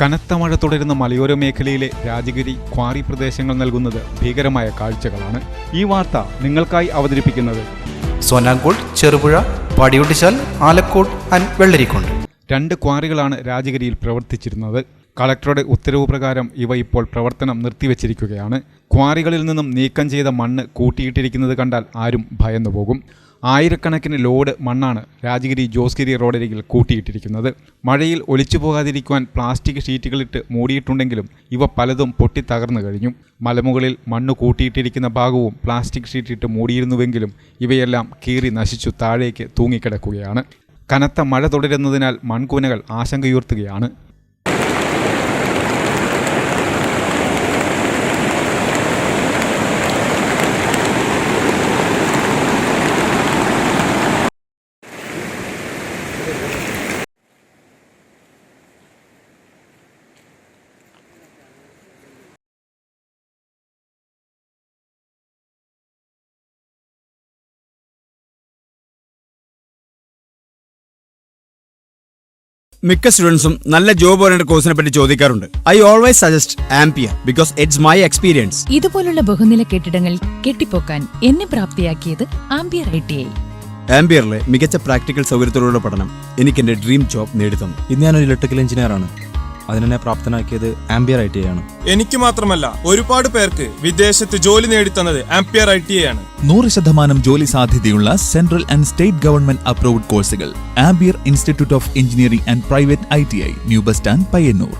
കനത്ത മഴ തുടരുന്ന മലയോര മേഖലയിലെ രാജഗിരി ക്വാറി പ്രദേശങ്ങൾ നൽകുന്നത് ഭീകരമായ കാഴ്ചകളാണ്. ഈ വാർത്ത നിങ്ങൾക്കായി അവതരിപ്പിക്കുന്നത് സോനാങ്കോട് ചെറുപുഴ പടിയൊട്ടിച്ചാൽ ആലക്കോട് ആൻഡ് വെള്ളരിക്കോണ്ട്. രണ്ട് ക്വാറികളാണ് രാജഗിരിയിൽ പ്രവർത്തിച്ചിരുന്നത്. കളക്ടറുടെ ഉത്തരവ് പ്രകാരം ഇവ ഇപ്പോൾ പ്രവർത്തനം നിർത്തിവച്ചിരിക്കുകയാണ്. ക്വാറികളിൽ നിന്നും നീക്കം ചെയ്ത മണ്ണ് കൂട്ടിയിട്ടിരിക്കുന്നത് കണ്ടാൽ ആരും ഭയന്നു പോകും ആയിരക്കണക്കിന് ലോഡ് മണ്ണാണ് രാജഗിരി ജോസ്ഗിരി റോഡരികിൽ കൂട്ടിയിട്ടിരിക്കുന്നത്. മഴയിൽ ഒലിച്ചു പോകാതിരിക്കുവാൻ പ്ലാസ്റ്റിക് ഷീറ്റുകളിട്ട് മൂടിയിട്ടുണ്ടെങ്കിലും ഇവ പലതും പൊട്ടിത്തകർന്നു കഴിഞ്ഞു. മലമുകളിൽ മണ്ണ് കൂട്ടിയിട്ടിരിക്കുന്ന ഭാഗവും പ്ലാസ്റ്റിക് ഷീറ്റിട്ട് മൂടിയിരുന്നുവെങ്കിലും ഇവയെല്ലാം കീറി നശിച്ചു താഴേക്ക് തൂങ്ങിക്കിടക്കുകയാണ്. കനത്ത മഴ തുടരുന്നതിനാൽ മൺകൂനകൾ ആശങ്കയുയർത്തുകയാണ്. മിക്ക സ്റ്റുഡൻസും നല്ല ജോബ് ഓറിയന്റഡ് കോഴ്സിനെ പറ്റി ചോദിക്കാറുണ്ട്. I always suggest Ampere because it's my experience ഇതുപോലുള്ള ബഹുനില കെട്ടിടങ്ങൾ കെട്ടിപ്പോക്കാൻ എന്നെ പ്രാപ്തിയാക്കിയത് ആംപിയർ ഐ ടി ഐ ആംപിയറിലെ മികച്ച പ്രാക്ടിക്കൽ സൗകര്യത്തോടുള്ള പഠനം എനിക്ക് എന്റെ ഡ്രീം ജോബ് നേടിത്തന്നു. ഇന്ന് ഞാൻ ഒരു ഇലക്ട്രിക്കൽ എഞ്ചിനീയർ ആണ്. അതിനെ പ്രാപ്തനാക്കിയത് ആംബിയർ ഐ ടി ആണ്. എനിക്ക് മാത്രമല്ല ഒരുപാട് പേർക്ക് വിദേശത്ത് ജോലി നേടിത്തന്നത് ആംബിയർ ഐ ടി ആണ്. നൂറ് ശതമാനം ജോലി സാധ്യതയുള്ള central and state government approved കോഴ്സുകൾ Ampere institute of engineering and private I T I new bus stand Payyanur.